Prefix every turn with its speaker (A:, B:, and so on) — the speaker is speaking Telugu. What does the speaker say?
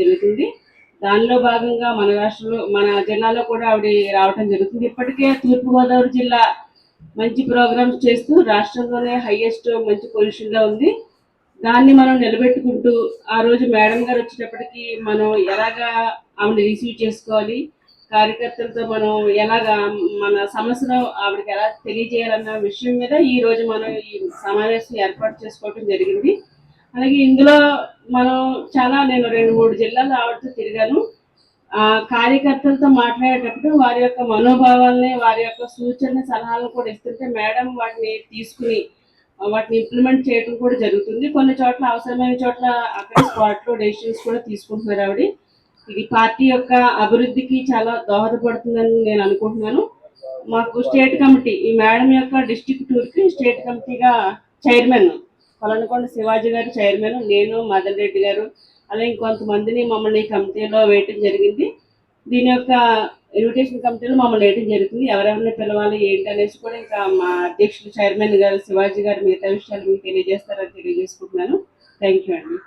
A: జరుగుతుంది. దానిలో భాగంగా మన రాష్ట్రంలో మన జిల్లాలో కూడా ఆవిడ రావటం జరుగుతుంది. ఇప్పటికే తూర్పుగోదావరి జిల్లా మంచి ప్రోగ్రామ్స్ చేస్తూ రాష్ట్రంలోనే హైయెస్ట్ మంచి పొజిషన్లో ఉంది. దాన్ని మనం నిలబెట్టుకుంటూ ఆ రోజు మేడం గారు వచ్చేటప్పటికి మనం ఎలాగా ఆవిడ రిసీవ్ చేసుకోవాలి కార్యకర్తలతో మనం ఎలాగా మన సమస్యను ఆవిడకి ఎలా తెలియజేయాలన్న విషయం మీద ఈ రోజు మనం ఈ సమావేశం ఏర్పాటు చేసుకోవడం జరిగింది. అలాగే ఇందులో మనం చాలా నేను రెండు మూడు జిల్లాలు ఆవిడతో తిరిగాను. ఆ కార్యకర్తలతో మాట్లాడేటప్పుడు వారి యొక్క మనోభావాలని వారి యొక్క సూచనలు సలహాలను కూడా ఇస్తుంటే మేడం వాటిని తీసుకుని వాటిని ఇంప్లిమెంట్ చేయడం కూడా జరుగుతుంది. కొన్ని చోట్ల అవసరమైన చోట్ల అక్కడ స్పాట్లో డెసిషన్స్ కూడా తీసుకుంటున్నారు ఆవిడ. ఇది పార్టీ యొక్క అభివృద్ధికి చాలా దోహదపడుతుందని నేను అనుకుంటున్నాను. మాకు స్టేట్ కమిటీ ఈ మేడం యొక్క డిస్ట్రిక్ట్ టూర్కి స్టేట్ కమిటీగా చైర్మన్ కొలనకొండ శివాజీ గారు చైర్మన్ నేను మదన్ రెడ్డి గారు అలా ఇంకొంతమందిని మమ్మల్ని కమిటీలో వేయటం జరిగింది. దీని యొక్క ఇన్విటేషన్ కమిటీలో మమ్మల్ని వేయటం జరుగుతుంది. ఎవరెవరిని పిలవాలి ఏంటి అనేసి కూడా ఇంకా మా అధ్యక్షులు చైర్మన్ గారు శివాజీ గారు మిగతా విషయాలు మీకు తెలియజేస్తారని తెలియజేసుకుంటున్నాను. థ్యాంక్ యూ అండి.